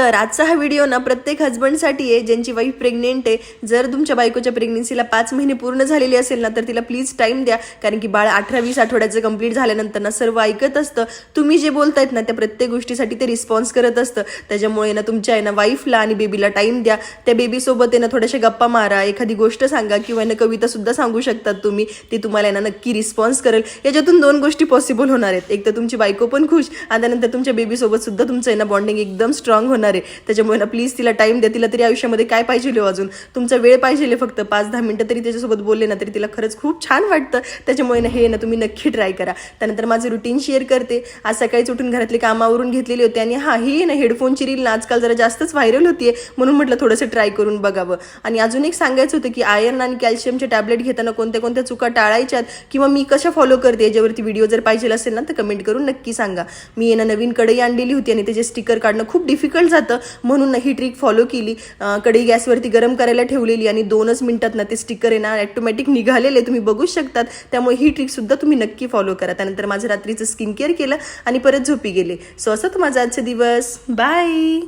तर आजचा हा व्हिडिओ ना प्रत्येक हजबंडसाठी आहे ज्यांची वाईफ प्रेग्नेंट आहे. जर तुमच्या बायकोच्या प्रेग्नेन्सीला पाच महिने पूर्ण झालेली असेल ना तर तिला प्लीज टाईम द्या. कारण की बाळ अठरा वीस आठवड्याचं कंप्लीट झाल्यानंतर ना सर्व ऐकत असतं. तुम्ही जे बोलतायत ना त्या प्रत्येक गोष्टीसाठी ते रिस्पॉन्स करत असतं. त्याच्यामुळे ना तुमच्या आहे ना वाईफला आणि बेबीला टाईम द्या. त्या बेबीसोबत आहे ना थोड्याशा गप्पा मारा. एखादी गोष्ट सांगा किंवा ना कवितासुद्धा सांगू शकतात तुम्ही. ती तुम्हाला ना नक्की रिस्पॉन्स करेल. याच्यातून दोन गोष्टी पॉसिबल होणार आहेत. एक तर तुमची बायको पण खुश. आणि त्यानंतर तुमच्या बेबीसोबत सुद्धा तुमचं आहे ना बॉन्डिंग एकदम स्ट्रॉंग होणार आहे. त्याच्यामुळे ना प्लीज तिला टाईम द्या. तिला तरी आयुष्यामध्ये काय पाहिजे हो अजून? तुमचा वेळ पाहिजे फक्त. पाच दहा मिनटं तरी त्याच्यासोबत बोलले ना तरी तिला खरंच खूप छान वाटतं. त्याच्यामुळे ना हे ना तुम्ही नक्की ट्राय करा. त्यानंतर माझं रुटीन शेअर करते. आज सकाळीच उठून घरातले कामावरून घेतलेली होती आणि हा ही ना हेडफोनची रील ना आजकाल जरा जास्तच व्हायरल होतीये. म्हणून म्हटलं थोडंसं ट्राय करून बघावं. आणि अजून एक सांगायचं होतं की आयर्न आणि कॅल्शियमचे टॅबलेट घेताना कोणत्या कोणत्या चुका टाळायच्यात किंवा मी कशा फॉलो करते याच्यावरती व्हिडिओ जर पाहिजे असेल ना तर कमेंट करून नक्की सांगा. मी येणं नवीन कढई आणलेली होती आणि त्याचे स्टिकर काढणं खूप डिफिकल्ट झालं जातं. म्हणून ना ही ट्रिक फॉलो केली. कढई गॅसवरती गरम करायला ठेवलेली आणि दोनच मिनिटात ना ते स्टिकर आहे ना ॲटोमॅटिक निघालेले तुम्ही बघू शकतात. त्यामुळे ही ट्रिक सुद्धा तुम्ही नक्की फॉलो करा. त्यानंतर माझं रात्रीचं स्किन केअर केलं आणि परत झोपी गेले. सो असं तर माझा आजचा दिवस. बाय